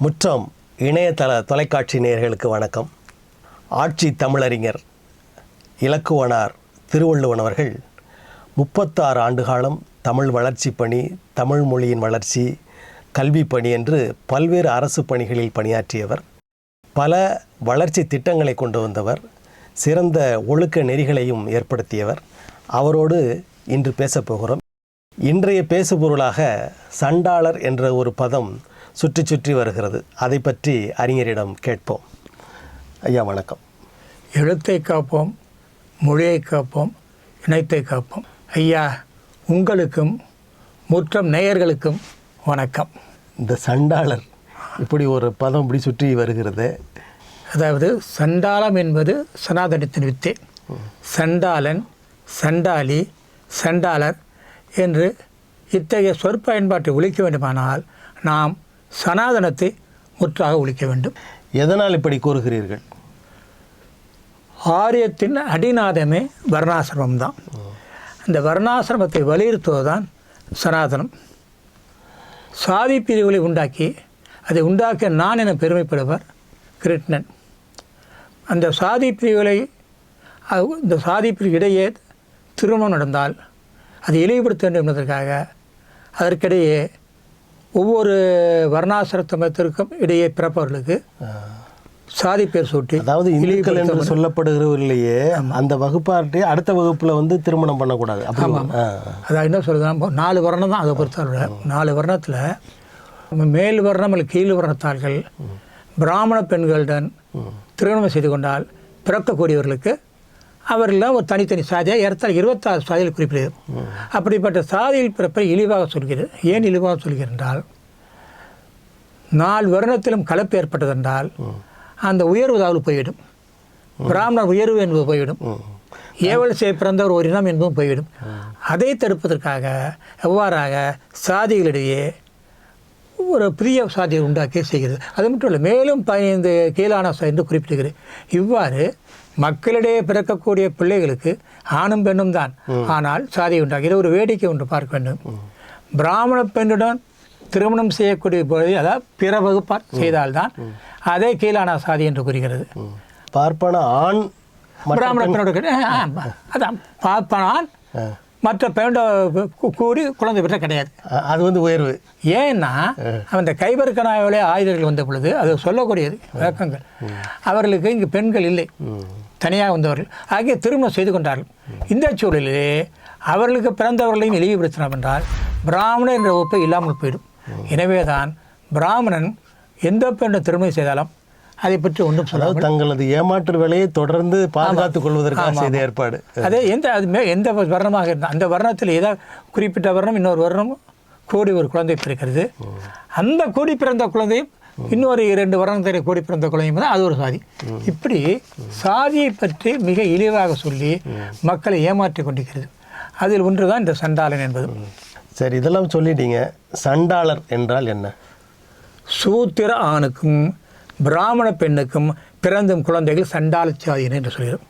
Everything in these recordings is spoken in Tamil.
முற்றம் இணையதள தொலைக்காட்சி நேயர்களுக்கு வணக்கம். ஆட்சி தமிழறிஞர் இலக்குவனார் திருவள்ளுவன் அவர்கள் முப்பத்தாறு ஆண்டுகாலம் தமிழ் வளர்ச்சி பணி தமிழ் மொழியின் வளர்ச்சி கல்வி பணி என்று பல்வேறு அரசு பணிகளில் பணியாற்றியவர். பல வளர்ச்சி திட்டங்களை கொண்டு வந்தவர். சிறந்த ஒழுக்க நெறிகளையும் ஏற்படுத்தியவர். அவரோடு இன்று பேசப் போகிறோம். இன்றைய பேசுபொருளாக சண்டாளர் என்ற ஒரு பதம் சுற்றி சுற்றி வருகிறது. அதை பற்றி அறிஞரிடம் கேட்போம். ஐயா வணக்கம். எழுத்தை காப்போம் மொழியை காப்போம் இனத்தை காப்போம். ஐயா உங்களுக்கும் முற்றம் நேயர்களுக்கும் வணக்கம். இந்த சண்டாளர் இப்படி ஒரு பதம் இப்படி சுற்றி வருகிறது. அதாவது சண்டாளம் என்பது சனாதனத்தின் வித்தை. சண்டாளன் சண்டாளி சண்டாளர் என்று இத்தகைய சொற்பயன்பாட்டை ஒழிக்க வேண்டுமானால் நாம் சனாதனத்தை முற்றாக ஒழிக்க வேண்டும். எதனால் இப்படி கூறுகிறீர்கள்? ஆரியத்தின் அடிநாதமே வர்ணாசிரமம் தான் அந்த வர்ணாசிரமத்தை வலியுறுத்துவதுதான் சனாதனம். சாதி பிரிவுகளை உண்டாக்கி அதை உண்டாக்கிய நான் என பெருமைப்படுவர் கிருஷ்ணன் அந்த சாதி பிரிவுகளை இந்த சாதி பிரிவு இடையே திருமணம் நடந்தால் அதை இழிவுபடுத்த வேண்டும் என்பதற்காக அதற்கிடையே ஒவ்வொரு வர்ணாசிரமத்திற்கும் இடையே பிறப்பவர்களுக்கு சாதி பேர் சூட்டி அதாவது இந்துக்கள் என்று சொல்லப்படுகிறவர்களையே அந்த வகுப்பார்ட்டே அடுத்த வகுப்புல வந்து திருமணம் பண்ணக்கூடாது. அப்படி ஆ. அதான் என்ன சொல்லுதுன்னா நாலு வர்ணம் தான் அதை பொறுத்தவரை நாலு வர்ணத்தில் மேல் வர்ணம் அல்லது கீழ் வர்ணத்தாள்கள் பிராமண பெண்களுடன் திருமணம் செய்து கொண்டால் பிறக்கக்கூடியவர்களுக்கு அவர்களெல்லாம் ஒரு தனித்தனி சாதியாக ஏறத்தால் இருபத்தாறு சாதியில் குறிப்பிடுது. அப்படிப்பட்ட சாதியில் பிறப்பை இழிவாக சொல்கிறது. ஏன் இழிவாக சொல்கிறென்றால் நாலு வருணத்திலும் கலப்பு ஏற்பட்டதென்றால் அந்த உயர்வு தாவல் போய்விடும். பிராமணர் உயர்வு என்பது போய்விடும். ஏவல் செய்ய பிறந்தவர் ஒரு இனம் என்பதும் போய்விடும். அதை தடுப்பதற்காக எவ்வாறாக சாதிகளிடையே ஒரு புதிய சாதியை உண்டாக்கி செய்கிறது. அது மட்டும் இல்லை மேலும் பதினைந்து கீழான சா- என்று குறிப்பிடுகிறது. இவ்வாறு மக்களிடையே பிறக்கக்கூடிய பிள்ளைகளுக்கு ஆணும் பெண்ணும் தான். ஆனால் சாதியை உண்டாக்கி இதை ஒரு வேடிக்கை ஒன்று பார்க்க வேண்டும். பிராமண பெண்ணுடன் திருமணம் செய்யக்கூடிய பொழுது அதாவது பிற வகுப்பார் செய்தால்தான் அதே கீழான சாதி என்று கூறுகிறது. பார்ப்பன ஆண் மற்ற பிராமண பெண்ணோட அதான். பார்ப்பனான் மற்ற பெண்ணோட கூ- கூடி குழந்தை பெற்ற கிடையாது. அது வந்து உயர்வு. ஏன்னா அந்த கைபர்கனாவிலே ஆயுதங்கள் வந்த பொழுது அது சொல்லக்கூடியது விளக்கங்கள். அவர்களுக்கு இங்கு பெண்கள் இல்லை. தனியாக வந்தவர்கள். ஆகிய திருமணம் செய்து கொண்டார்கள். இந்த சூழலிலே அவர்களுக்கு பிறந்தவர்களையும் இழிவுபடுத்தினோம் என்றால் பிராமணன் என்ற ஒப்பை இல்லாமல் போயிடும். எனவே தான் பிராமணன் எந்த பெண்ணை திருமணம் செய்தாலும் அதை பற்றி ஒன்றும் சொல்ல அதாவது தங்களது ஏமாற்று வேலையை தொடர்ந்து பாதுகாத்துக் கொள்வதற்காக செய்த ஏற்பாடு. அதே எந்த அது எந்த வர்ணமாக இருந்தால் அந்த வர்ணத்தில் ஏதாவது குறிப்பிட்ட வர்ணம் இன்னொரு வர்ணம் கூடி ஒரு குழந்தை பிறக்கிறது. அந்த கூடி பிறந்த குழந்தையும் இன்னொரு இரண்டு வர்ணத்தில் கூடி பிறந்த குழந்தையும் தான் அது ஒரு சாதி. இப்படி சாதியை பற்றி மிக இழிவாக சொல்லி மக்களை ஏமாற்றி கொண்டிருக்கிறது. அதில் ஒன்றுதான் இந்த சண்டாளன் என்பது சரி இதெல்லாம் சொல்லிட்டீங்க. சண்டாளர் என்றால் என்ன? சூத்திர ஆணுக்கும் பிராமண பெண்ணுக்கும் பிறந்தும் குழந்தைகள் சண்டாள சாதியினர் என்று சொல்கிறோம்.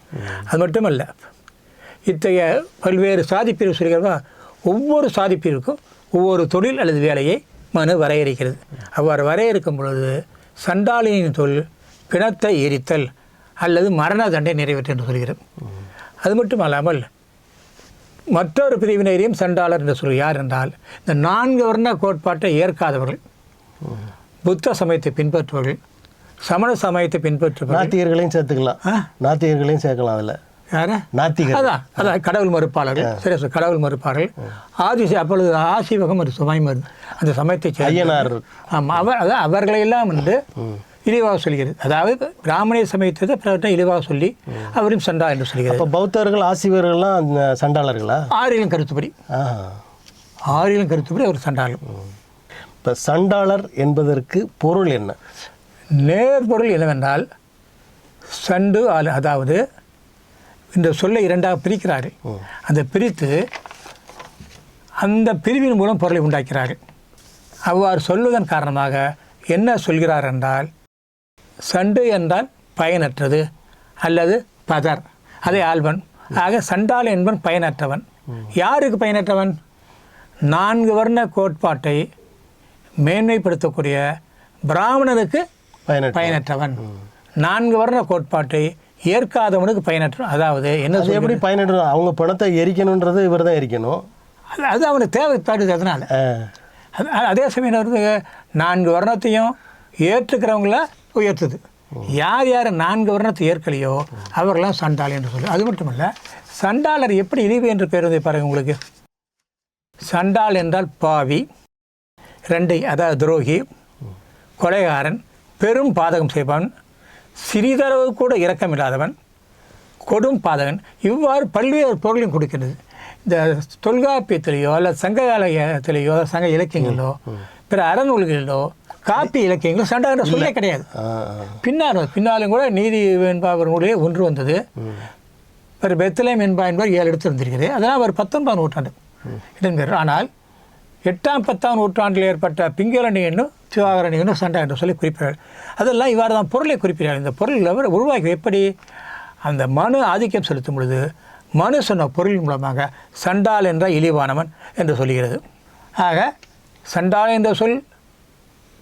அது மட்டுமல்ல இத்தகைய பல்வேறு சாதி பிரிவு சொல்கிறவா ஒவ்வொரு சாதி பிரிவுக்கும் ஒவ்வொரு தொழில் அல்லது வேலையை மனு வரையறுக்கிறது. அவ்வாறு வரையறுக்கும் பொழுது சண்டாளியின் தொழில் பிணத்தை எரித்தல் அல்லது மரண தண்டை நிறைவேற்று என்று சொல்கிறோம் அது மட்டும் அல்லாமல் மற்றொரு பிரிவினரையும் சண்டாளர் என்று சொல்லி யார் என்றால் இந்த நான்கு வர்ண கோட்பாட்டை ஏற்காதவர்கள் புத்த சமயத்தை பின்பற்றுபவர்கள் சமண சமயத்தை பின்பற்றுபவர்கள். நாத்திகர்களையும் சேர்த்துக்கலாம்? நாத்திகர்களையும் சேர்க்கலாம் அதில். யார? நாத்திகர். அதான் அதான் கடவுள் மறுப்பாளர்கள். சரி சார் கடவுள் மறுப்பார்கள். ஆதிசி அப்பொழுது ஆசிவகம் ஒரு சுமையம் அந்த சமயத்தை ஐயனார். ஆமாம் அவர் அதான் அவர்களையெல்லாம் வந்து இழிவாக சொல்கிறது. அதாவது பிராமணிய சமயத்தை பிறர்கிட்ட இழிவாக சொல்லி அவரையும் சண்டா என்று சொல்கிறது. இப்போ பௌத்தர்கள் ஆசிவர்கள்லாம் அந்த சண்டாளர்களா? ஆரியலும் கருத்துப்படி. ஆரியலும் கருத்துப்படி அவர் சண்டாளம். இப்போ சண்டாளர் என்பதற்கு பொருள் என்ன? நேர்பொருள் என்னவென்றால் சண்டு அதாவது இந்த சொல்லை இரண்டாக பிரிக்கிறார்கள் அந்த பிரித்து அந்த பிரிவின் மூலம் பொருளை உண்டாக்கிறார்கள் அவ்வாறு சொல்வதன் காரணமாக என்ன சொல்கிறார் என்றால் சண்டு என்றால் பயனற்றது அல்லது பதர். அதே ஆல்பன் ஆக சண்டாள் என்பன் பயனற்றவன். யாருக்கு பயனற்றவன்? நான்கு வர்ண கோட்பாட்டை மேன்மைப்படுத்தக்கூடிய பிராமணனுக்கு பயனற்ற பயனற்றவன். நான்கு வர்ண கோட்பாட்டை ஏற்காதவனுக்கு பயனற்ற அதாவது என்ன எப்படி பயனற்ற அவங்க பணத்தை எரிக்கணுன்றது இவர் தான் எரிக்கணும். அது அது அவனுக்கு தேவைப்படுது அதனால். அது சமயம் வருது? நான்கு வர்ணத்தையும் ஏற்றுக்கிறவங்கள உயர்த்துது. யார் யார் நான்கு வர்ணத்தை ஏற்கலையோ அவர்களாம் சண்டாளி என்று சொல்லு. அது மட்டும் இல்லை சண்டாளர் எப்படி இழிவு என்று பேர் வந்து பாருங்க உங்களுக்கு. சண்டாள் என்றால் பாவி ரெண்டை அதாவது துரோகி கொலைகாரன் பெரும் பாதகம் செய்பவன் சிறிதளவு கூட இரக்கமில்லாதவன் கொடும் பாதகன் இவ்வாறு பல்வேறு பொருளையும் கொடுக்கிறது. இந்த தொல்காப்பியத்திலேயோ அல்ல சங்க காலத்திலேயோ சங்க இலக்கியங்களிலோ பிற அறநூல்களிலோ காப்பி இலக்கியங்களோ சண்டாகிற சொல்லே கிடையாது. ஆ, ஆ. பின்னால் பின்னாலும் கூட நீதி என்பவர் நூலே ஒன்று வந்தது. ஒரு பெத்தலேம் என்பா என்பவர் ஏழு எடுத்து வந்திருக்கிறது அதெல்லாம் ஒரு பத்தொன்பதாம் நூற்றாண்டு இடம்பெயர் ஆனால் எட்டாம் பத்தாம் நூற்றாண்டில் ஏற்பட்ட பிங்களணி என்னும் சிவாகரணி என்னும் சண்டை என்று சொல்லி குறிப்பிடார் அதெல்லாம் இவ்வாறு தான் பொருளை குறிப்பிடார் இந்த பொருள் அவர் உருவாக்கி எப்படி அந்த மனு ஆதிக்கம் செலுத்தும் பொழுது மனு சொன்ன பொருள் மூலமாக சண்டால் என்ற இழிவானவன் என்று சொல்கிறது. ஆக சண்டால் என்ற சொல்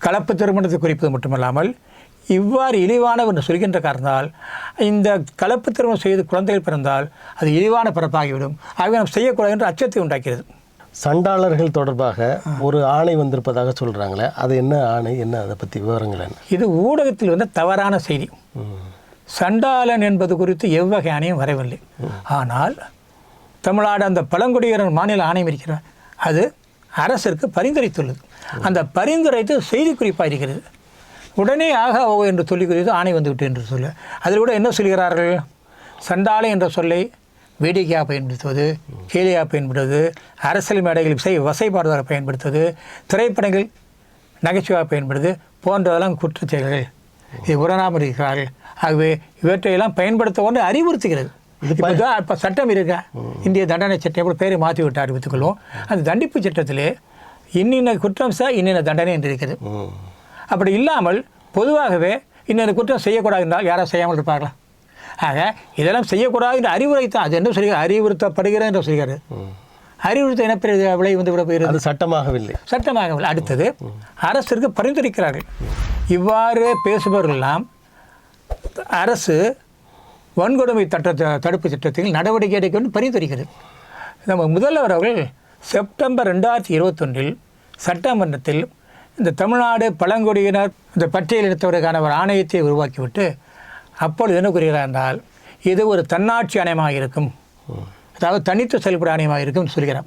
கலப்பு திருமணத்தை குறிப்பது மட்டுமல்லாமல் இவ்வாறு இழிவானவர் என்று சொல்கின்ற காரணத்தால் இந்த கலப்பு திருமணம் செய்து குழந்தைகள் பிறந்தால் அது இழிவான பிறப்பாகிவிடும். ஆகவே நாம் செய்யக்கூடாது என்று அச்சத்தை உண்டாக்கிறது. சண்டாளர்கள் தொடர்பாக ஒரு ஆணை வந்திருப்பதாக சொல்றாங்களே அது என்ன ஆணை என்ன அதை பற்றி விவரங்கள் என்ன? இது ஊடகத்தில் வந்த தவறான செய்தி. சண்டாளன் என்பது குறித்து எவ்வகை ஆணையம் வரவில்லை. ஆனால் தமிழ்நாடு அந்த பழங்குடியினர் மாநில ஆணையம் இருக்கிற அது அரசிற்கு பரிந்துரைத்துள்ளது. அந்த பரிந்துரைத்து செய்தி குறிப்பாக இருக்கிறது. உடனே ஆக ஓ என்று சொல்லி குறித்து ஆணை வந்துவிட்டு என்று சொல்ல அதில் கூட என்ன சொல்கிறார்கள்? சண்டாளை என்ற சொல்லை வேடிக்கையாக பயன்படுத்துவது கேலியாக பயன்படுத்துவது அரசியல் மேடைகளில் செய் வசைபாடுவதாக பயன்படுத்துவது திரைப்படங்கள் நகைச்சுவாக பயன்படுது போன்றதெல்லாம் குற்றச் செயல்கள் இது உடனாமல் இருக்கிறார்கள் ஆகவே இவற்றையெல்லாம் பயன்படுத்த ஒன்று அறிவுறுத்துகிறது இப்போ இப்போ சட்டம் இருக்கா இந்திய தண்டனை சட்டம் கூட பேரை மாற்றி விட்டு அறிவித்துக் கொள்வோம் அந்த தண்டிப்பு சட்டத்திலே இன்னின்ன குற்றம் சார் இன்னின்ன தண்டனை என்று இருக்கிறது ம். அப்படி இல்லாமல் பொதுவாகவே இன்னொரு குற்றம் செய்யக்கூடாது என்றால் யாரும் செய்யாமல் இருப்பார்களா? ஆக இதெல்லாம் செய்யக்கூடாது என்று அறிவுரை தான் அது என்ன சொல்கிறார்? அறிவுறுத்தப்படுகிறது என்று சொல்கிறார். அறிவுறுத்த என்ன பெரிய விளை வந்து விட போகிறது. அது சட்டமாகவில்லை. சட்டமாகவில்லை. அடுத்தது அரசிற்கு பரிந்துரைக்கிறார்கள். இவ்வாறு பேசுபவர்களெல்லாம் அரசு வன்கொடுமை தட்ட தடுப்பு திட்டத்தில் நடவடிக்கை எடுக்க வேண்டும் பரிந்துரைக்கிறது. நம்ம முதல்வர் அவர்கள் செப்டம்பர் ரெண்டாயிரத்தி இருபத்தொன்றில் சட்டமன்றத்தில் இந்த தமிழ்நாடு பழங்குடியினர் இந்த பட்டியலினத்தவருக்கான ஒரு ஆணையத்தை உருவாக்கிவிட்டு அப்பொழுது என்ன கூறுகிறார் என்றால் இது ஒரு தன்னாட்சி ஆணையமாக இருக்கும். அதாவது தனித்து செயல்பட ஆணையமாக இருக்கும் சொல்கிறார்.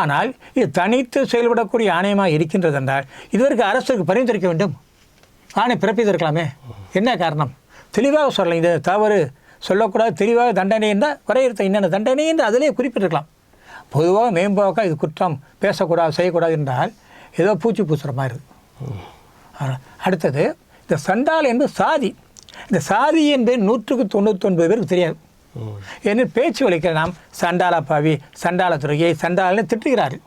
ஆனால் இது தனித்து செயல்படக்கூடிய ஆணையமாக இருக்கின்றது என்றால் இதுவரைக்கும் அரசுக்கு பரிந்துரைக்க வேண்டும். ஆணை பிறப்பித்திருக்கலாமே. என்ன காரணம்? தெளிவாக சொல்லலாம். இது தவறு சொல்லக்கூடாது. தெளிவாக தண்டனை என்றால் வரையறுத்த என்னென்ன தண்டனை என்று அதிலே குறிப்பிட்டிருக்கலாம். பொதுவாக மேம்போக்காக இது குற்றம். பேசக்கூடாது செய்யக்கூடாது என்றால் ஏதோ பூச்சி பூசுகிற மாதிரி. இருக்கு அடுத்தது இந்த சண்டால் என்பது சாதி. இந்த சாதி என்பது நூற்றுக்கு தொண்ணூத்தொன்பது பேருக்கு தெரியாது. என்று பேச்சு வலிக்கிற நாம் சண்டால பாவி சண்டால துறையை சண்டாலன்னு திட்டுகிறார்கள்.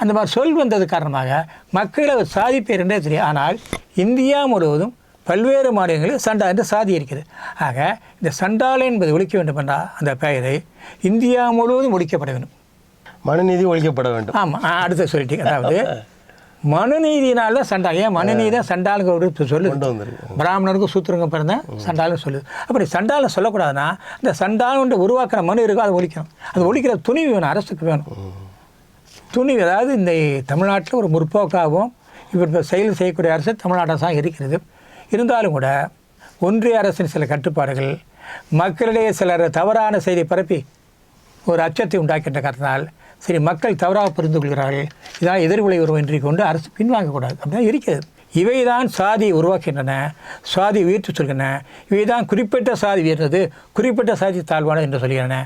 அந்த மாதிரி சொல் வந்தது காரணமாக மக்களை சாதி பேர் என்றே தெரியும். ஆனால் இந்தியா முழுவதும் பல்வேறு மாநிலங்களில் சண்டா என்ற சாதி இருக்கிறது. ஆக இந்த சண்டாலை என்பது ஒழிக்க வேண்டும் என்றால் அந்த பெயரை இந்தியா முழுவதும் ஒழிக்கப்பட வேண்டும். மனுநீதி ஒழிக்கப்பட வேண்டும். ஆமாம் அடுத்த சொல்லிட்டீங்க. அதாவது மனுநீதியினால தான் சண்டால் ஏன் மனுநீதி தான் சண்டாளுக்கு ஒரு வந்திருக்கு. பிராமணருக்கும் சூத்திரங்க பிறந்த சண்டாலும் சொல்லுது. அப்படி சண்டாலம் சொல்லக்கூடாதுன்னா இந்த சண்டாலன்ற உருவாக்குற மனு இருக்கோ அதை ஒழிக்கணும். அது ஒழிக்கிற துணிவு வேணும் அரசுக்கு வேணும். துணிவு அதாவது இந்த தமிழ்நாட்டில் ஒரு முற்போக்காகவும் இவர் செயல் செய்யக்கூடிய அரசு தமிழ்நாடு அரசாக இருக்கிறது. இருந்தாலும் கூட ஒன்றிய அரசின் சில கட்டுப்பாடுகள் மக்களிடையே சிலர் தவறான செய்தி பரப்பி ஒரு அச்சத்தை உண்டாக்கின்ற காரணத்தால் சரி மக்கள் தவறாக புரிந்து கொள்கிறார்கள். இதான் எதிர்விளை உருவம் என்று கொண்டு அரசு பின்வாங்கக்கூடாது அப்படிதான் இருக்கிறது. இவைதான் சாதியை உருவாக்கின்றன சாதி உயர்த்து சொல்கின்றன. இவைதான் குறிப்பிட்ட சாதி உயர்ந்தது குறிப்பிட்ட சாதி தாழ்வானது என்று சொல்கின்றன.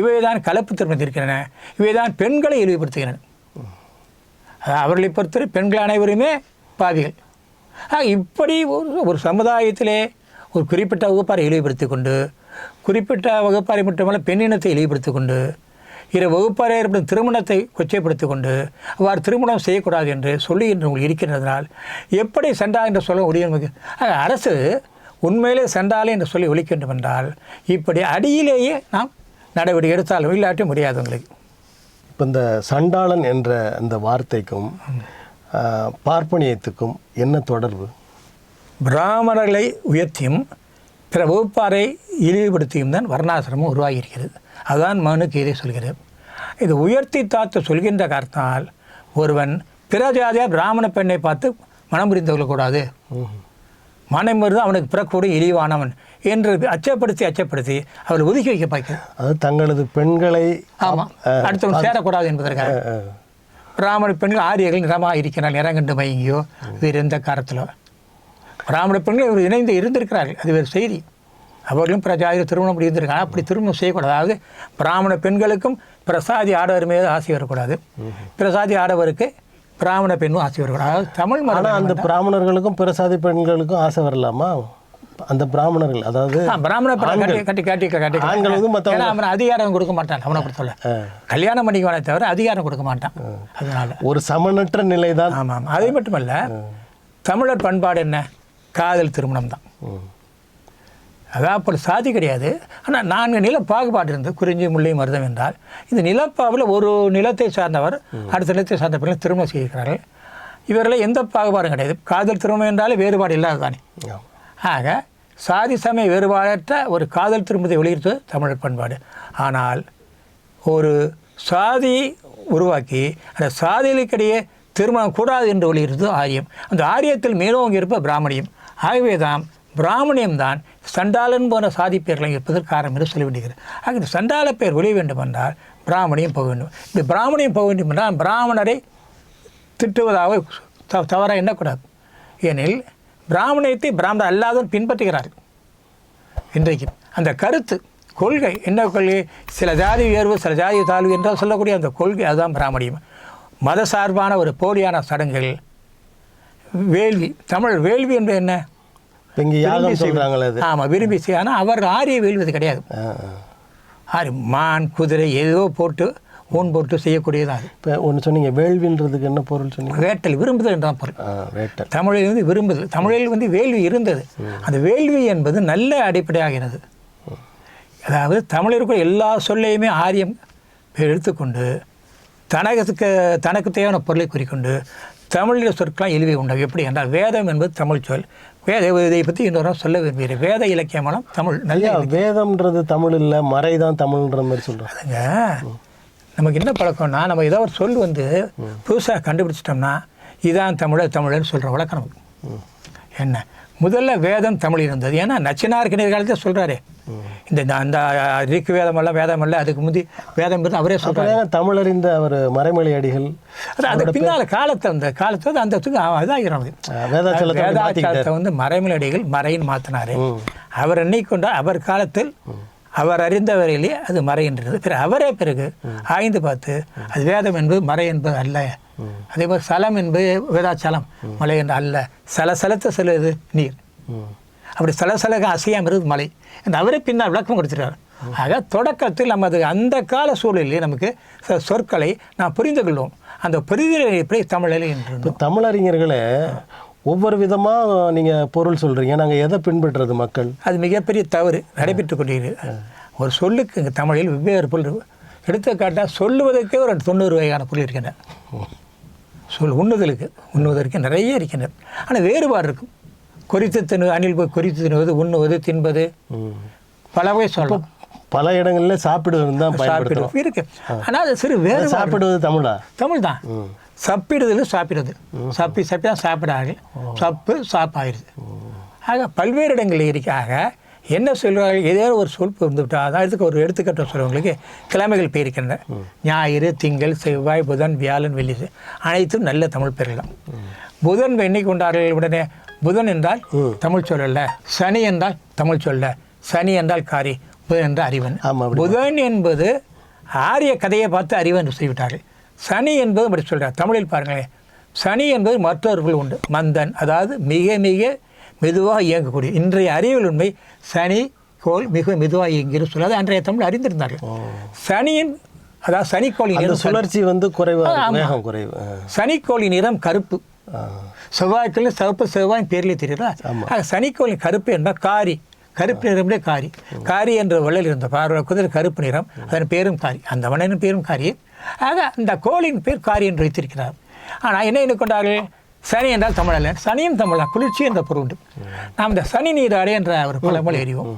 இவைதான் கலப்பு திருமணம் இருக்கின்றன இவைதான் பெண்களை இழிவுபடுத்துகின்றன. அவர்களை பொறுத்தவரை பெண்கள் அனைவருமே பாவிகள். இப்படி ஒரு ஒரு சமுதாயத்திலே ஒரு குறிப்பிட்ட வகுப்பாரை இழிவுபடுத்தி கொண்டு குறிப்பிட்ட வகுப்பாரை மட்டுமல்ல பெண்ணினத்தை இழிவுபடுத்தி கொண்டு இரு வகுப்பாரை ஏற்படும் திருமணத்தை கொச்சைப்படுத்தி கொண்டு அவ்வாறு திருமணம் செய்யக்கூடாது என்று சொல்லுகின்றவர்கள் இருக்கின்றதனால் எப்படி சண்டா என்று சொல்ல முடியும் அரசு உண்மையிலே சண்டாலே என்று சொல்லி ஒழிக்க வேண்டும் என்றால் இப்படி அடியிலேயே நாம் நடவடிக்கை எடுத்தாலும் இல்லாட்டி முடியாது உங்களுக்கு. இப்போ இந்த சண்டாளன் என்ற அந்த வார்த்தைக்கும் பார்ப்பனியத்துக்கும் என்ன தொடர்பு? பிராமணர்களை உயர்த்தியும் பிற வகுப்பாரை இழிவுபடுத்தியும் தான் வர்ணாசிரமம் உருவாகியிருக்கிறது அதுதான் மனு கீதை சொல்கிறது. இது உயர்த்தி தாத்து சொல்கின்ற காரணத்தால் ஒருவன் பிற ஜாதியார் பிராமண பெண்ணை பார்த்து மனம் புரிந்து கொள்ளக்கூடாது. மனம் அவனுக்கு பிறக்கூடிய இழிவானவன் என்று அச்சப்படுத்தி அச்சப்படுத்தி அவளை ஒதுக்கி வைக்க பார்க்கிறது அது தங்களது பெண்களை ஆமாம் அடுத்தவன் சேரக்கூடாது என்பதற்காக. பிராமண பெண்கள் ஆரியர்கள் நிறமாக இருக்கிறார் நிறங்கண்டு மயங்கியோ. வேறு எந்த காரத்திலோ பிராமண பெண்கள் இவர் இணைந்து இருந்திருக்கிறார்கள். அது வேறு செய்தி. அவர்களும் பிரஜாதி திருமணம் அப்படி இருந்திருக்காங்க. அப்படி திருமணம் செய்யக்கூடாது. அதாவது பிராமண பெண்களுக்கும் பிரசாதி ஆடவர் மீது ஆசை வரக்கூடாது. பிரசாதி ஆடவருக்கு பிராமண பெண்ணும் ஆசை வரக்கூடாது. அதாவது தமிழ் மரம் அந்த பிராமணர்களுக்கும் பிரசாதி பெண்களுக்கும் ஆசை வரலாமா? அந்த பிராமணர்கள் அதாவது பிராமண கட்டி கட்டி கட்டி கட்டி ஆண்கள் வந்து ஏன்னா அவன் அதிகாரம் கொடுக்க மாட்டான். அவனை பொறுத்த சொல்ல. அஹ், கல்யாணம் பண்ணிக்குவானே தவிர அதிகாரம் கொடுக்க மாட்டான். அதனால. ஒரு சமனற்ற நிலைதான். ஆமாம் ஆமாம். அது மட்டுமல்ல தமிழர் பண்பாடு என்ன? காதல் திருமணம் தான் அதான் அப்படி சாதி கிடையாது. ஆனால் நான்கு நில பாகுபாடு இருந்து குறிஞ்சி முல்லை மருதம் என்றால். இந்த நிலப்பாவில் ஒரு நிலத்தை சார்ந்தவர் அடுத்த நிலத்தை சார்ந்த பெண்கள் திருமணம் செய்கிறார்கள் இவரில் எந்த பாகுபாடும் கிடையாது. காதல் திருமணம் என்றாலே வேறுபாடு இல்லாததானே. ஆக சாதி சமய வேறுபாடற்ற ஒரு காதல் திருமணத்தை வெளியிடுவது தமிழர் பண்பாடு. ஆனால் ஒரு சாதியை உருவாக்கி அந்த சாதிகளுக்கிடையே திருமணம் கூடாது என்று வெளியிடுவது ஆரியம். அந்த ஆரியத்தில் மேலோங்கி இருப்ப பிராமணியம். ஆகவே தான் பிராமணியம் தான் சண்டாளன் போன்ற சாதி பெயர்களை இருப்பதற்கு காரணம் என்று சொல்ல வேண்டுகிறது ஆக இந்த சண்டால பெயர் ஒழிய வேண்டும் என்றால் பிராமணியம் போக வேண்டும். இந்த பிராமணியம் போக வேண்டும் என்றால் பிராமணரை திட்டுவதாக த தவறாக எண்ணக்கூடாது. ஏனில் பிராமணியத்தை பிராமணர் அல்லாதவன் பின்பற்றுகிறார்கள் இன்றைக்கு அந்த கருத்து கொள்கை என்ன கொள்கை? சில ஜாதி உயர்வு சில ஜாதி தாழ்வு என்றால் சொல்லக்கூடிய அந்த கொள்கை அதுதான் பிராமணியம். மத சார்பான ஒரு போலியான சடங்குகள். வேள்வி தமிழ் வேள்வி என்று என்ன? இங்க யாகம் சொல்றாங்களே அது. ஆமாம் விரும்பி ஆனால் அவர் ஆரிய வேள்வது கிடையாது. ஆரி மான் குதிரை ஏதோ போட்டு ஊன் போட்டு செய்யக்கூடியது அது. இப்ப ஒன்று சொன்னீங்க வேள்வின்றதுக்கு என்ன பொருள் சொன்னீங்க? வேட்டல் விரும்புதல் என்றான் பொருள். வேட்டல். தமிழில் வந்து விரும்புதல். தமிழில் வந்து வேள்வி இருந்தது. அந்த வேள்வி என்பது நல்ல அடிப்படையாகிறது. அதாவது தமிழருக்குள் எல்லா சொல்லையுமே ஆரியம் எடுத்துக்கொண்டு தனக்கு தனக்கு தேவையான பொருளை குறிக்கொண்டு தமிழில் சொற்களாம் இழிவை உண்டாகும் எப்படி என்றால் வேதம் என்பது தமிழ் சொல். வேத இதை பற்றி இன்னொரு சொல்ல விரும்புகிறேன். வேத இலக்கிய மூலம் தமிழ் நல்ல வேதம்ன்றது தமிழ் இல்ல மறை தான் தமிழ்ன்ற மாதிரி சொல்றோம் அதுங்க நமக்கு என்ன பழக்கம்னா நம்ம ஏதோ ஒரு சொல் வந்து புதுசாக கண்டுபிடிச்சிட்டோம்னா இதான் தமிழர் தமிழர்னு சொல்கிற வழக்கம் என்ன? முதல்ல வேதம் தமிழ் இருந்தது. ஏன்னா நச்சினார் கிணறு காலத்தில் சொல்கிறாரு இந்த அந்த ரிக்கு வேதம் எல்லாம் வேதம் இல்லை அதுக்கு முந்தி வேதம் இருந்து அவரே சொல்கிறாரு அப்பதான் தமிழறிந்த அவர் மறைமலை அடிகள் அது அது பின்னால் காலத்தை அந்த காலத்தை அந்த ஆ, வேதாச்சலத்தை வந்து மறைமலடிகள் மறைன்னு மாற்றினாரு அவர் எண்ணிக்கொண்டார் அவர் காலத்தில் அவர் அறிந்தவரையிலே அது மறை என்றது பிறகு அவரே பிறகு ஆய்ந்து பார்த்து அது வேதம் என்பது மறை என்பது அல்ல. அதே மாதிரி சலம் என்பது வேதாச்சலம். மலை என்று அல்ல. சலசலத்தை செல்வது நீர். அப்படி சலசலக அசையாம இருது மலை. என்று அவரே பின்னால் விளக்கம் கொடுத்துட்டார் ஆக தொடக்கத்தில் நமது அந்த கால சூழலிலே நமக்கு சில சொற்களை நாம் புரிந்து கொள்வோம். அந்த புரிதலை தமிழில் என்று தமிழறிஞர்களே ஒவ்வொரு விதமா நீங்க பொருள் சொல்றீங்க. நாங்க எதை பின்பற்றுறது மக்கள்? அது மிகப்பெரிய தவறு. நடைபெற்று கொண்டிருக்கிறது. ஒரு சொல்லுக்கு இங்கே தமிழில் வெவ்வேறு பொருள். எடுத்துக்காட்டாக சொல்லுவதற்கே ஒரு தொண்ணூறு வகையான பொருள் இருக்கின்றன. சொல் உண்ணுதலுக்கு உண்ணுவதற்கு நிறைய இருக்கின்றன. ஆனால் வேறுபாடு இருக்கும். குறித்து தின்னு அணில் போய் குறித்து தின்னுவது உண்ணுவது தின்பது. ம். பல வகை சொல்லலாம். பல இடங்கள்ல சாப்பிடுவது தான் சாப்பிடுவது இருக்கு. ஆனால் அது சிறு வேறு சாப்பிடுவது தமிழா? தமிழ் தான். சப்பிடுதல் சாப்பிடுறது. சப்பி சப்பி தான் சாப்பிடார்கள் சப்பு சாப்பாயிருது ஆக பல்வேறு இடங்களில் இருக்காக என்ன சொல்வார்கள் ஏதோ ஒரு சொல் இருந்து விட்டால் அதான் இதுக்கு ஒரு எடுத்துக்காட்டு சொல்றவங்களுக்கு கிழமைகள் பேர் இருக்கின்றன ஞாயிறு திங்கள் செவ்வாய் புதன் வியாழன் வெள்ளி அனைத்தும் நல்ல தமிழ் பெயர்கள் தான். புதன் எண்ணிக் கொண்டார்கள் உடனே? புதன் என்றால் தமிழ் சொல் அல்ல. சனி என்றால் தமிழ் சொல்ல சனி என்றால் காரி புதன் என்றால் அறிவன். ஆமா, அப்படி புதன் என்பது ஆரிய கதையை பார்த்து அறிவன் என்று சொல்லிவிட்டார்கள். சனி என்பது அப்படி சொல்கிறார் தமிழில் பாருங்களேன். சனி என்பது மற்றவர்கள் உண்டு. மந்தன் அதாவது மிக மிக மெதுவாக இயங்கக்கூடிய இன்றைய அறிவியல் உண்மை சனி கோள் மிக மெதுவாக இயங்குகிற சொல்லாது அன்றைய தமிழ் அறிந்திருந்தார்கள். சனியின் அதாவது சனிக்கோளின் நிறம் சுழற்சி வந்து குறைவா இருக்கும். வேகம் குறைவு. சனிக்கோளின் நிறம் கருப்பு. செவ்வாய்க்கிழமை சிவப்பு செவ்வாய் பேர்லேயே தெரியுதா ஆக சனிக்கோளின் கருப்பு என்றால் காரி. கருப்பு நிறமே காரி. காரி என்ற வள்ளல் இருந்த பார்வை குதிரை கருப்பு நிறம் அதன் பேரும் காரி. அந்த வண்ணனின் பேரும் காரி. ஆக அந்த கோளின் பேர் காரி என்று வைத்திருக்கிறார். ஆனால் என்ன என்ன கொண்டார்கள்? சனி என்றால் தமிழ் அல்ல. சனியும் தமிழா குளிர்ச்சி என்ற பொருள் உண்டு. நாம் இந்த சனி நீராடே என்ற ஒரு பழமொழி அறிவோம்.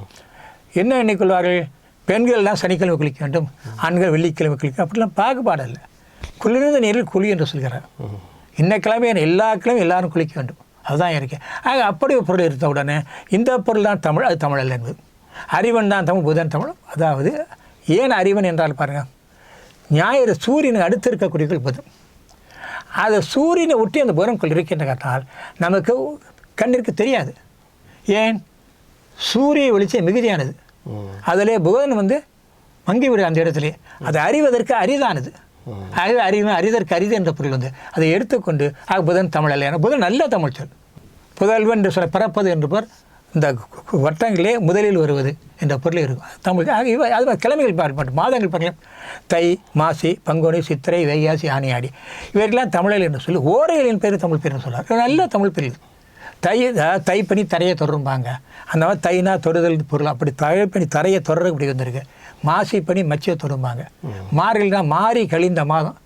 என்ன எண்ணிக்கொள்வார்கள்? பெண்கள் தான் சனிக்கிழமை குளிக்க வேண்டும் ஆண்கள் வெள்ளிக்கிழமை குளிக்க. அப்படிலாம் பாகுபாடு இல்லை குளிர்ந்த நீரில் குளி என்று சொல்கிறார். இன்ன கிழமை எல்லா கிழமையும் எல்லாரும் குளிக்க வேண்டும். அதுதான் இருக்கு ஆக அப்படி ஒரு பொருள் இருந்த உடனே இந்த பொருள் தான் தமிழ் அது தமிழ் அல்ல என்பது. அறிவன் தான் தமிழ் புதன் தமிழ். அதாவது ஏன் அறிவன் என்றால் பாருங்கள் ஞாயிறு சூரியனை அடுத்து இருக்கக்கூடிய புதன். அது சூரியனை ஒட்டி அந்த புதன்குள் இருக்கின்ற காரணத்தால் நமக்கு கண்ணிற்கு தெரியாது. ஏன்? சூரிய வெளிச்சம் மிகுதியானது. அதிலே புதன் வந்து மங்கி விடும் அந்த இடத்துல. அது அறிவதற்கு அரிதானது. ஆகவே அறிவு அறிதற்கு அரிது என்ற பொருள் வந்து அதை எடுத்துக்கொண்டு ஆக புதன் தமிழ் அல்ல புதன் நல்ல தமிழ் சொல். புதல்வன் என்று சொல்ல பிறப்பது என்று பொருள். இந்த வட்டங்களே முதலில் வருவது என்ற பொருள் இருக்கும். தமிழ் ஆக இவ அது மாதிரி கிழமைகள் பார்ப்பட்டு மாதங்கள் பாருங்கள் தை மாசி பங்குனி சித்திரை வைகாசி ஆணியாடி இவர்களெல்லாம் தமிழில் என்று சொல்லி ஓரைகளின் பேர் தமிழ் பேர்னு சொல்லுவார் நல்ல தமிழ் பேர் இது. தை அதாவது தைப்பனி தரையை தொடரும்பாங்க. அந்த மாதிரி தைனா தொடுதல் பொருள். அப்படி தைப்பனி தரையை தொடர இப்படி வந்திருக்கு. மாசி பனி மச்சியை தொடும்பாங்க. மாறில்னா மாறி கழிந்த மாதம்.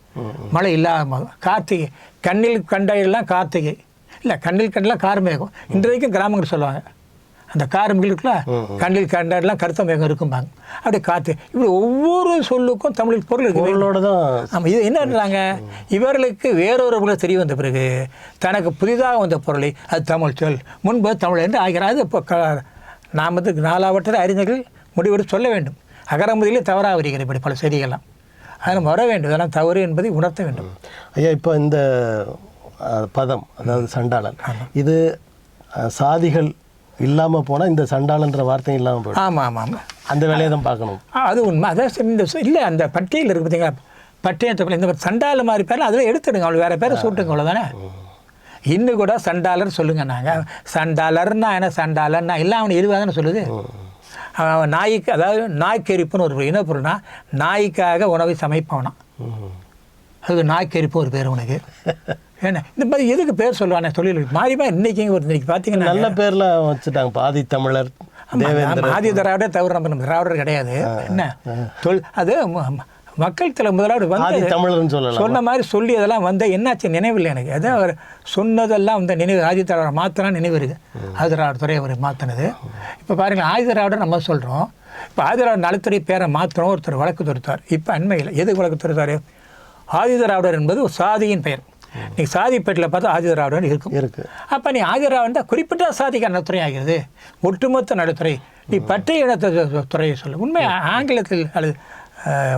மழை இல்லாத மாதம். கார்த்திகை. கண்ணில் கண்டையெல்லாம் கார்த்திகை. இல்லை கண்ணில் கண்டெல்லாம் கார்மேகம். இன்றைக்கும் கிராமங்கள் சொல்லுவாங்க. அந்த காரமிகள் இருக்குல்ல கண்ணில் கண்டெல்லாம் கருத்த மேகம் இருக்கும்பாங்க. அப்படியே காற்று இப்படி ஒவ்வொரு சொல்லுக்கும் தமிழில் பொருள் இருக்கு பொருளோட தான் ஆமாம் இது என்னன்றாங்க இவர்களுக்கு வேறொரு பொருள் தெரிய வந்த பிறகு தனக்கு புதிதாக வந்த பொருளை அது தமிழ் சொல் முன்பு தமிழ் என்று ஆகிறார். அது இப்போ க நாம் வந்து நாலாவட்டத்தை அறிஞர்கள் முடிவெடுத்து சொல்ல வேண்டும். அகரமுதிலே தவறாக வருகிறது இப்படி பல செய்திகள்லாம். அதில் வர வேண்டும். இதெல்லாம் தவறு என்பதை உணர்த்த வேண்டும். ஐயா இப்போ இந்த பதம் அதாவது சண்டாளன். இது சாதிகள் இல்லாமல் போனால் இந்த சண்டாளன்ற வார்த்தை இல்லாமல் போயிடும். ஆமாம் ஆமாம் ஆமாம் அந்த வேலையை தான் பார்க்கணும். அது உண்மை. அதான் இந்த இல்லை அந்த பட்டியல் இருக்குது பார்த்தீங்களா பட்டியல் இந்த மாதிரி சண்டால மாதிரி பேர் அதில் எடுத்துடுங்க. அவ்வளோ வேறு பேரை சூட்டுங்க அவ்வளோதானே இன்னும் கூட சண்டாலர் சொல்லுங்க நாங்கள் சண்டாலர்னா என்ன? சண்டாலர்னா எல்லாம் அவன் இதுவாக தானே சொல்லுது? அவன் நாய்க்கு அதாவது நாய்க்கெரிப்புன்னு ஒரு இனப்பொருள்னா நாய்க்காக உணவை சமைப்பவனா. அது நாய்க்கெரிப்பு ஒரு பேர் உனக்கு. ஏன்னா இந்த மாதிரி எதுக்கு பேர் சொல்லுவானே தொழில் மாறி மாறி இன்னைக்கு ஒரு இன்னைக்கு பார்த்தீங்கன்னா நல்ல பேர்ல வச்சுட்டாங்க. பாதி தமிழர் ஆதி திராவிட தவிர நம்ம திராவிடர் கிடையாது. என்ன? தொல் அது மக்கள் தலை முதலாவது வந்து தமிழர்னு சொல்லலாம்? சொன்ன மாதிரி சொல்லி அதெல்லாம் வந்து என்னாச்சு? நினைவில்லை எனக்கு. அதான் அவர் சொன்னதெல்லாம் வந்து நினைவு ஆதி திராவிடர் மாத்திரம் நினைவு இருக்கு. ஆதி திராவிடர் துறை அவர் மாற்றினது இப்போ பாருங்க ஆதி திராவிடர் நம்ம சொல்கிறோம் இப்போ ஆதி திராவிடர் நலத்துறை பேரை மாத்திரம் ஒருத்தர் வழக்கு தொடுத்தார். இப்போ அண்மையில் எதுக்கு வழக்கு தொடுத்தார்? ஆதி திராவிடர் என்பது ஒரு சாதியின் பெயர். நீ சாதி பெட்டில் பார்த்தா ஆதி திராவிடர் இருக்கும். இருக்கு. அப்போ நீ ஆதிராவன் தான் குறிப்பிட்ட சாதிக்க நடுத்துறை ஆகிறது. ஒட்டுமொத்த நடுத்துறை. நீ பற்றிய இனத்தை துறையை சொல்லு. உண்மை ஆங்கிலத்தில் அல்லது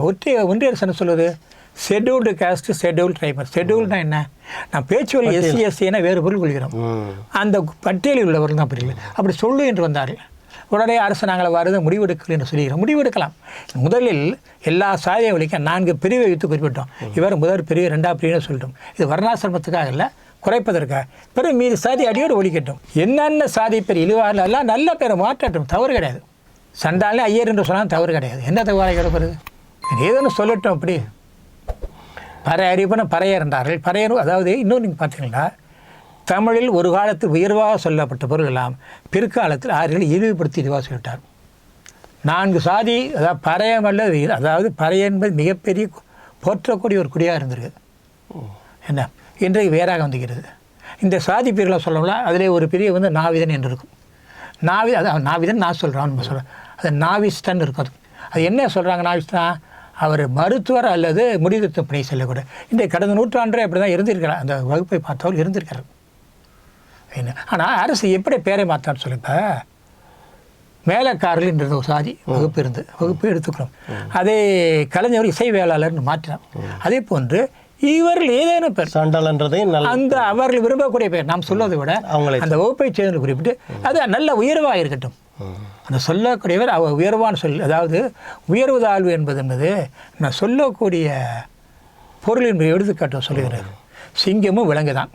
ஒற்றிய ஒன்றிய அரசு சொல்லுது? ஷெட்யூல்டு காஸ்ட் ஷெட்யூல் ட்ரைபர் ஷெட்யூல்னா என்ன? நான் பேச்சுவழி எஸ்சி எஸ்சினா வேறு பொருள் கொள்கிறோம். அந்த பட்டியலில் உள்ளவர்கள் தான் புரியல அப்படி சொல்லு என்று வந்தார்கள். உடனே அரசு நாங்கள் வருது முடிவெடுக்கல என்று சொல்லுகிறோம் முடிவெடுக்கலாம். முதலில் எல்லா சாதியை ஒழிக்க நான்கு பிரிவை வைத்து குறிப்பிட்டோம். இவர் முதல் பிரிவு ரெண்டாம் பிரிவுன்னு சொல்லிட்டோம். இது வர்ணாசிரமத்துக்காக இல்லை குறைப்பதற்காக. பிறகு மீது சாதி அடியோடு ஒழிக்கட்டும். என்னென்ன சாதி பேர் இழிவாரில் எல்லாம் நல்ல பேரை மாற்றட்டும். தவறு கிடையாது. சண்டாலே ஐயர் என்று சொன்னால் தவறு கிடையாது. என்ன தவறாக கிடப்பது ஏதோன்னு சொல்லட்டும் அப்படி. பறை அறிவுன்னு பறையர் என்றார்கள். பறையர் அதாவது இன்னொன்று நீங்கள் பார்த்தீங்கன்னா தமிழில் ஒரு காலத்தில் உயர்வாக சொல்லப்பட்ட பொருள் எல்லாம் பிற்காலத்தில் ஆரியர்கள் இழிவுபடுத்தி இதுவாக சொல்லிட்டார். நான்கு சாதி அதாவது பறையம் அல்லது அதாவது பறை என்பது மிகப்பெரிய போற்றக்கூடிய ஒரு குடியாக இருந்திருக்கு. என்ன? இன்றைக்கு வேறாக வந்துகிறது இந்த சாதி பிரிவில் சொல்லணும்ல அதிலே ஒரு பிரிவு வந்து நாவிதன் என்று இருக்கும். நாவி அதான் நாவிதன் நான் சொல்கிறான் நம்ம சொல்கிறேன் அது நாவிஸ்டன் இருக்கும். அது அது என்ன சொல்கிறாங்க நாவிஸ்டா அவர் மருத்துவர் அல்லது முடிவுத்த பணி செல்லக்கூட. இந்த கடந்த நூற்றாண்டே அப்படி தான் இருந்திருக்கிறார். அந்த வகுப்பை பார்த்தவர் இருந்திருக்கிறார் என்ன? ஆனால் அரசு எப்படி பேரை மாற்றான்னு சொல்லிப்ப மேலக்காரர்கள் என்ற ஒரு சாதி வகுப்பு இருந்து வகுப்பு எடுத்துக்கிறோம் அதே கலைஞர் இசை வேளாளர்னு மாற்றினார் அதே போன்று இவர்கள் ஏதேனும் பேர் சண்டாளன்றதையும் நல்ல அந்த அவர்கள் விரும்பக்கூடிய பேர் நாம் சொல்வதை விட அவங்களை அந்த வகுப்பை சேர்ந்து குறிப்பிட்டு அது நல்ல உயர்வாக இருக்கட்டும். அந்த சொல்லக்கூடியவர் அவ உயர்வான சொல் அதாவது உயர்வு தாழ்வு என்பது என்பது நான் சொல்லக்கூடிய பொருளின் எடுத்துக்காட்டு சொல்லுகிறார். சிங்கமும் விலங்கு தான்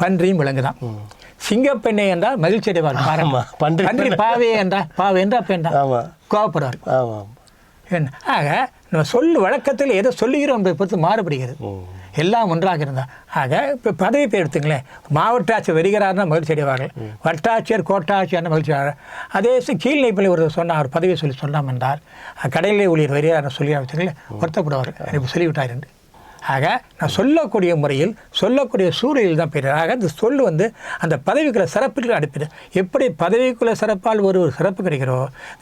பன்றியும் விலங்கு தான் சிங்கப்பெண்ணை என்றால் மகிழ்ச்சி அடைவார் பன்றி பன்றி பாவே என்றா பாவே என்றா பெண்டா ஆமா. கோவப்படுவார். என்ன? ஆக நம்ம சொல்லு வழக்கத்தில் எதை சொல்லுகிறோம் என்பதை பொறுத்து மாறுபடுகிறது. எல்லாம் ஒன்றாக இருந்தா. ஆக இப்போ பதவி பேர் எடுத்துங்களேன். மாவட்ட ஆட்சியர் வருகிறார்னா மகிழ்ச்சி அடைவார்கள். வட்டாட்சியர் கோட்டாட்சியர்னு மகிழ்ச்சி அடைவார்கள் அதே கீழ்நிலைப்பில் ஒரு சொன்ன அவர் பதவியை சொல்லி சொன்னாம் என்றால் கடையிலே ஊழியர் வருகிறார்னு சொல்லி வச்சுங்களேன் வருத்தப்படுவார் இப்போ சொல்லிவிட்டார் என்று. ஆக நான் சொல்லக்கூடிய முறையில் சொல்லக்கூடிய சூழலில் தான் பெரிய ஆக இந்த சொல் வந்து அந்த பதவிக்குள்ள சிறப்புகள் அனுப்பிடு. எப்படி பதவிக்குள்ள சிறப்பால் ஒரு ஒரு சிறப்பு கிடைக்கிறோ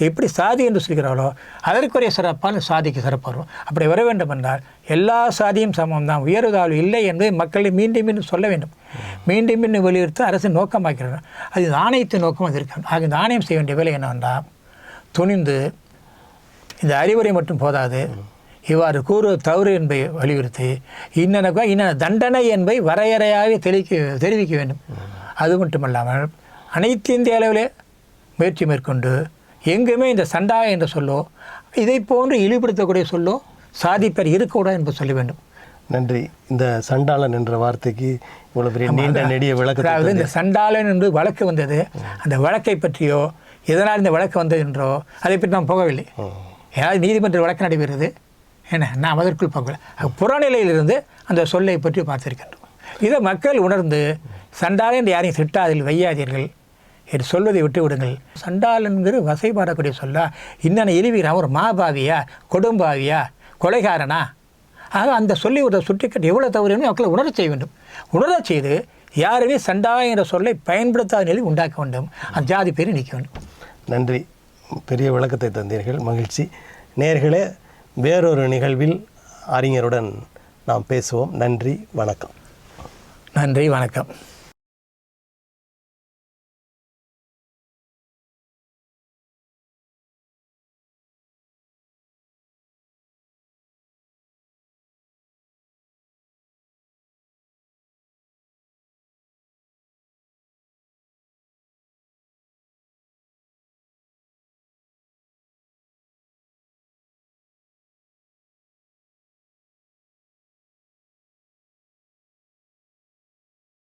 எப்படி சாதி என்று சொல்கிறாரோ அதற்குரிய சிறப்பால் சாதிக்கு சிறப்பு வரும். அப்படி வர வேண்டும் என்றால் எல்லா சாதியும் சமம் தான். உயர்வு இல்லை என்பதை மக்களை மீண்டும் மீண்டும் சொல்ல வேண்டும். மீண்டும் மீண்டும் வலியுறுத்தி அரசு நோக்கமாக்கிறது அது நாணயத்தின் நோக்கம் அது இருக்கு ஆக இந்த ஆணையம் செய்ய வேண்டிய வேலை என்னவென்றால் துணிந்து இந்த அறிவுரை மட்டும் போதாது. இவ்வாறு கூறு தவறு என்பதை வலியுறுத்தி இன்னெனக்கு இன்ன தண்டனை என்பதை வரையறையாக தெளிக்க தெரிவிக்க வேண்டும். அது மட்டுமல்லாமல் அனைத்து இந்திய அளவிலே முயற்சி மேற்கொண்டு எங்குமே இந்த சண்டா என்ற சொல்லோ இதை போன்று இழிவுபடுத்தக்கூடிய சொல்லோ சாதிப்பேர் இருக்கக்கூடாது என்று சொல்ல வேண்டும். நன்றி. இந்த சண்டாளன் என்ற வார்த்தைக்கு இவ்வளவு பெரிய நீண்ட நெடிய விளக்கத்தை அதாவது இந்த சண்டாளன் என்று வழக்கு வந்தது அந்த வழக்கை பற்றியோ எதனால் இந்த வழக்கு வந்தது என்றோ அதை பற்றி நாம் போகவில்லை. ஏதாவது நீதிமன்ற வழக்கு நடைபெறுது என்ன? நாம் அதற்குள் பங்கு புறநிலையிலிருந்து அந்த சொல்லை பற்றி பார்த்திருக்கின்றோம். இதை மக்கள் உணர்ந்து சண்டாளன் என்று யாரையும் திட்டாதில் வையாதீர்கள் என்று சொல்வதை விட்டு விடுங்கள். சண்டாளன்கிற வசைபாடக்கூடிய சொல்லா இன்னென்ன இழிவீரா? ஒரு மாபாவியா? கொடும்பாவியா? கொலைகாரனா? ஆக அந்த சொல்லி ஒரு சுட்டிக்கட்டு எவ்வளோ தவறு மக்களை உணரச் செய்ய வேண்டும். உணரச் செய்து யாருமே சண்டா என்ற சொல்லை பயன்படுத்தாத நிலை உண்டாக்க வேண்டும். அந்த ஜாதி பேரை நிற்க வேண்டும். நன்றி. பெரிய விளக்கத்தை தந்தீர்கள். மகிழ்ச்சி. நேர்களே வேறொரு நிகழ்வில் அறிஞருடன் நாம் பேசுவோம். நன்றி வணக்கம். நன்றி வணக்கம்.